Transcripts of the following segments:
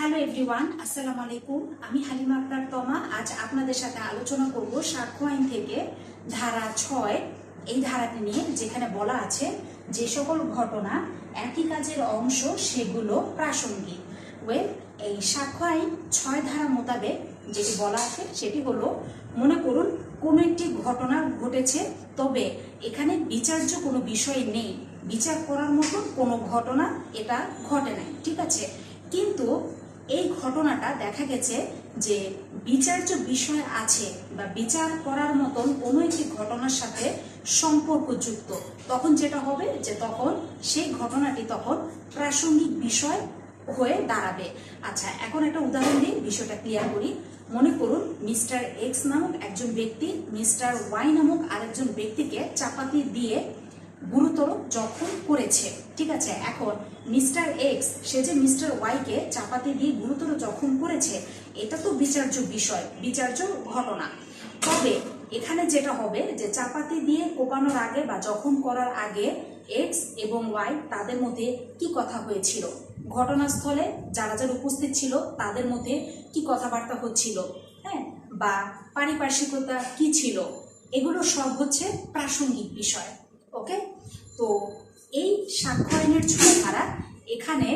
Hello everyone আসসালামু আলাইকুম আমি হালিমা আক্তার তমা। আজ আপনাদের সাথে আলোচনা করব সাক্ষ্য আইন থেকে ধারা ছয়, এই ধারাটি নিয়ে, যেখানে বলা আছে, যে সকল ঘটনা একই কাজের অংশ, সেগুলো প্রাসঙ্গিক। ওয়েল এই সাক্ষ্য আইন ছয় ধারা মোতাবেক যেটি বলা আছে, সেটি হলো, মনে করুন, কোনো একটি ঘটনা ঘটেছে, তবে এখানে বিচার্য কোনো বিষয় নেই। বিচার করার মতো কোনো ঘটনা এটা ঘটে নাই, ঠিক আছে? কিন্তু এই ঘটনাটা দেখা গেছে যে বিচার্য বিষয় আছে বা বিচার করার মতন কোনো একটি ঘটনার সাথে সম্পর্কযুক্ত। তখন যেটা হবে যে তখন সেই ঘটনাটি তখন প্রাসঙ্গিক বিষয় হয়ে দাঁড়াবে। আচ্ছা এখন একটা উদাহরণ দিই, বিষয়টা ক্লিয়ার করি। মনে করুন, মিস্টার এক্স নামক একজন ব্যক্তি, মিস্টার ওয়াই নামক আরেকজন ব্যক্তিকে চাপাতি দিয়ে গুরুতর জখম করেছে। ঠিক আছে, এখন মিস্টার এক্স সে যে মিস্টার ওয়াইকে চাপাতি দিয়ে গুরুতর জখম করেছে, এটা তো বিচার্য বিষয়, বিচার্য ঘটনা। তবে এখানে যেটা হবে যে চাপাতি দিয়ে কোপানোর আগে বা জখম করার আগে এক্স এবং ওয়াই তাদের মধ্যে কি কথা হয়েছিল? ঘটনাস্থলে যারা যারা উপস্থিত ছিল, তাদের মধ্যে কি কথাবার্তা হচ্ছিল? হ্যাঁ বা পারিপার্শ্বিকতা কি ছিল? এগুলো সব হচ্ছে প্রাসঙ্গিক বিষয়। ওকে? তো এই সাক্ষ্য আইনের এখানে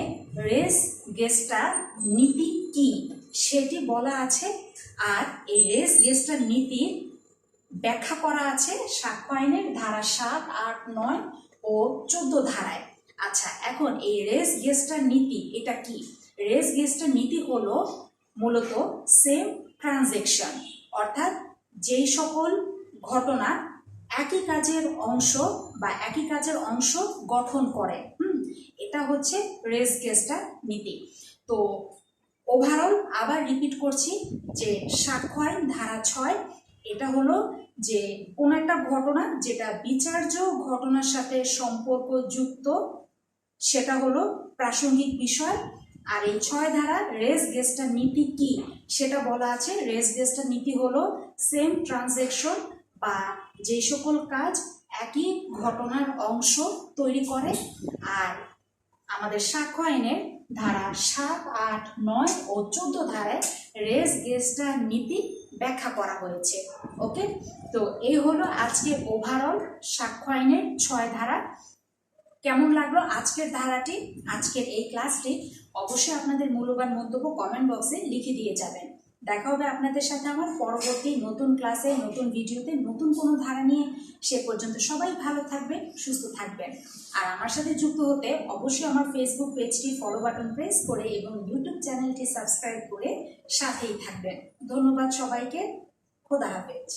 রেস গেস্টার নীতি, কি, সেটি বলা আছে। আর এই রেস গেস্টার নীতির ব্যাখ্যা করা আছে সাক্ষ্য আইনের ধারা সাত, আট, নয় ও চোদ্দ ধারায়। আচ্ছা এখন এই রেস গেস্টার নীতি, এটা কি? রেস গেস্টার নীতি হলো মূলত সেম ট্রানজেকশন অর্থাৎ যেই সকল ঘটনা একই কাজের অংশ বা একই কাজের অংশ গঠন করে, হুম? এটা হচ্ছে রেস গেস্টার নীতি তো ওভারঅল আবার রিপিট করছি যে সাক্ষয় ধারা ছয়, এটা হলো যে কোনো একটা ঘটনা যেটা বিচার্য ঘটনার সাথে সম্পর্কযুক্ত, সেটা হলো প্রাসঙ্গিক বিষয়। আর এই ছয় ধারা রেস গেস্টার নীতি কি? সেটা বলা আছে রেস গেস্টার নীতি হলো সেম ট্রানজেকশন বা যে সকল কাজ একই ঘটনার অংশ তৈরি করে আর আমাদের সাক্ষ্য আইনের ধারা সাত, আট, নয় ও চোদ্দ ধারায় রেস গেস্টার নীতি ব্যাখ্যা করা হয়েছে। ওকে? তো এই হলো আজকে ওভারঅল সাক্ষ্য আইনের ছয় ধারা। কেমন লাগল আজকের ধারাটি? আজকের এই ক্লাসটি অবশ্যই আপনাদের মূল্যবান মন্তব্য কমেন্ট বক্সে লিখে দিয়ে যাবেন। দেখা হবে আপনাদের সাথে আমার পরবর্তী নতুন ক্লাসে নতুন ভিডিওতে নতুন কোনো ধারা নিয়ে সে পর্যন্ত সবাই ভালো থাকবে সুস্থ থাকবেন। আর আমার সাথে যুক্ত হতে অবশ্যই আমার ফেসবুক পেজটি ফলো বাটন প্রেস করে এবং ইউটিউব চ্যানেলটি সাবস্ক্রাইব করে সাথেই থাকবেন। ধন্যবাদ সবাইকে। খোদা হাফেজ।